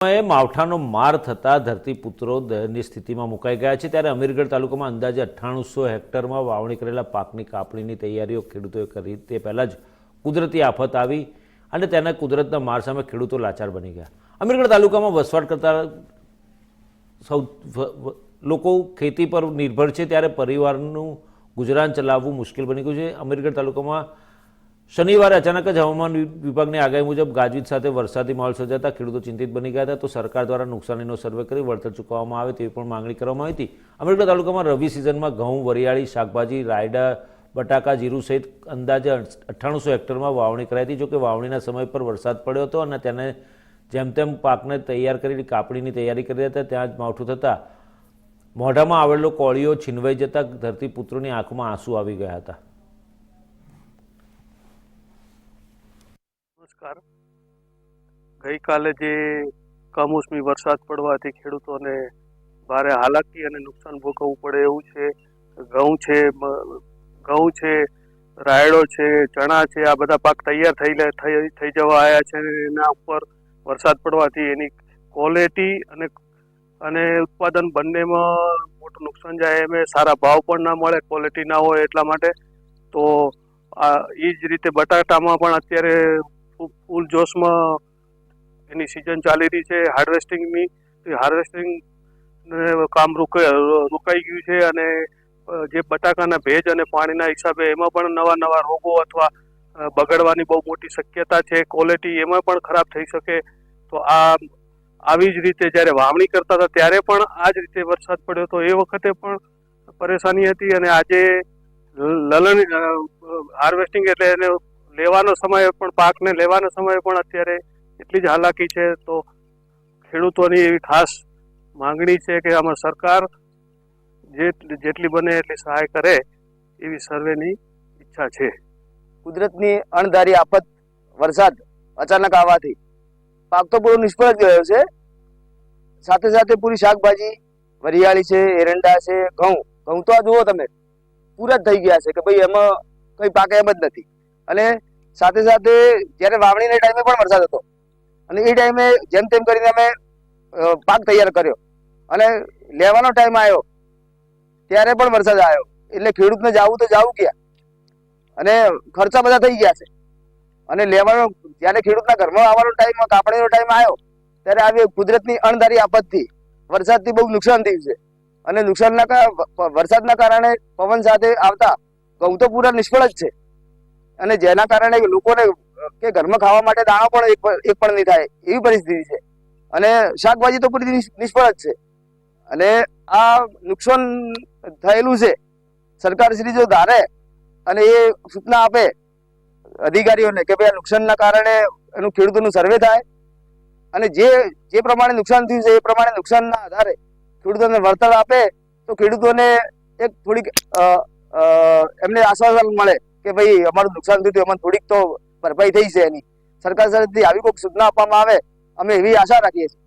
માવઠાનો માર થતાં ધરતીપુત્રો દયની સ્થિતિમાં મુકાઈ ગયા છે. ત્યારે અમીરગઢ તાલુકામાં અંદાજે અઠ્ઠાણુંસો હેક્ટરમાં વાવણી કરેલા પાકની કાપણીની તૈયારીઓ ખેડૂતોએ કરી. તે પહેલાં જ કુદરતી આફત આવી અને તેના કુદરતના માર સામે ખેડૂતો લાચાર બની ગયા. અમીરગઢ તાલુકામાં વસવાટ કરતા સૌ લોકો ખેતી પર નિર્ભર છે. ત્યારે પરિવારનું ગુજરાન ચલાવવું મુશ્કેલ બની ગયું છે. અમીરગઢ તાલુકામાં શનિવારે અચાનક જ હવામાન વિભાગની આગાહી મુજબ ગાજવીજ સાથે વરસાદી માહોલ સર્જાતા ખેડૂતો ચિંતિત બની ગયા હતા. તો સરકાર દ્વારા નુકસાનીનો સર્વે કરી વળતર ચૂકવવામાં આવે તેવી પણ માંગણી કરવામાં આવી હતી. અમરેલી તાલુકામાં રવિ સિઝનમાં ઘઉં, વરિયાળી, શાકભાજી, રાયડા, બટાકા, જીરું સહિત અંદાજે અઠ્ઠાણુંસો હેક્ટરમાં વાવણી કરાઈ હતી. જોકે વાવણીના સમય પર વરસાદ પડ્યો હતો અને તેને જેમ તેમ પાકને તૈયાર કરી કાપણીની તૈયારી કરી હતા, ત્યાં જ માવઠું થતાં મોઢામાં આવેલો કોળીઓ છીનવાઈ જતા ધરતીપુત્રોની આંખમાં આંસુ આવી ગયા હતા. નમસ્કાર ગઈકાલે જે કમોસમી વરસાદ પડવાથી ખેડૂતોને ભારે હાલાકી અને નુકસાન ભોગવવું પડે એવું છે. ઘઉં છે ઘઉં છે, રાયડો છે, ચણા છે, આ બધા પાક તૈયાર થઈ થઈ જવા આવ્યા છે એના ઉપર વરસાદ પડવાથી એની ક્વોલિટી અને અને ઉત્પાદન બંનેમાં મોટું નુકસાન જાય એમ સારા ભાવ પણ ના મળે ક્વોલિટી ના હોય એટલા માટે. તો આ એ જ રીતે બટાટામાં પણ અત્યારે ફૂલ જોશમાં એની સિઝન ચાલી રહી છે હાર્વેસ્ટિંગની હાર્વેસ્ટિંગ કામ રોકાઈ રોકાઈ ગયું છે અને જે બટાકાના ભેજ અને પાણીના હિસાબે એમાં પણ નવા નવા રોગો અથવા બગડવાની બહુ મોટી શક્યતા છે ક્વોલિટી એમાં પણ ખરાબ થઈ શકે. તો આ આવી જ રીતે જ્યારે વાવણી કરતા હતા, ત્યારે પણ આ જ રીતે વરસાદ પડ્યો. તો એ વખતે પણ પરેશાની હતી અને આજે લલણ હાર્વેસ્ટિંગ એટલે એને લેવાનો સમય પણ, પાકને લેવાનો સમય પણ અત્યારે એટલી જ હાલાકી છે. તો ખેડૂતોની એવી ખાસ માંગણી છે કે આમાં સરકાર જેટલી બને એટલી સહાય કરે એવી સર્વેની ઈચ્છા છે. કુદરતની અણધારી આફત, વરસાદ અચાનક આવવાથી પાક તો પૂરો નિષ્ફળ જ ગયો છે. સાથે સાથે પૂરી શાકભાજી, વરિયાળી છે, એરંડા છે, ઘઉં. ઘઉં તો આ જુઓ તમે, પૂરા જ થઈ ગયા છે કે ભાઈ એમાં કઈ પાકે એમ જ નથી. અને સાથે સાથે જ્યારે વાવણીના ટાઈમે પણ વરસાદ હતો. અને એ ટાઈમે જેમ તેમ કરીને અમે પાક તૈયાર કર્યો. અને લેવાનો ટાઈમ આવ્યો, ત્યારે પણ વરસાદ આવ્યો. એટલે ખેડૂતને જવું તો જવું ક્યાં? અને ખર્ચા બધા થઈ ગયા છે. અને લેવાનો, જ્યારે ખેડૂતના ઘરમાં આવવાનો ટાઈમ, કાપણીનો ટાઈમ આવ્યો, ત્યારે આવી કુદરતની અણધારી આફતથી વરસાદથી બહુ નુકસાન થયું છે. અને નુકસાનના વરસાદના કારણે પવન સાથે આવતા ઘઉં તો પૂરા નિષ્ફળ જ છે. અને જેના કારણે લોકોને કે ઘરમાં ખાવા માટે દાણો પણ એક પણ- નહીં થાય એવી પરિસ્થિતિ છે. અને શાકભાજી તો પૂરી નિષ્ફળ જ છે. અને આ નુકસાન થયેલું છે. સરકાર શ્રી જો ધારે અને એ સૂચના આપે અધિકારીઓને કે ભાઈ આ નુકસાનના કારણે એનું ખેડૂતોનું સર્વે થાય અને જે જે પ્રમાણે નુકસાન થયું છે એ પ્રમાણે નુકસાનના આધારે ખેડૂતોને વળતર આપે તો ખેડૂતોને એક થોડીક એમને આશ્વાસન મળે કે ભાઈ, અમારું નુકસાન થયું એમાં થોડીક તો ભરપાઈ થઈ છે એની. સરકાર તરફથી આવી કોઈક સૂચના આપવામાં આવે, અમે એવી આશા રાખીએ છીએ.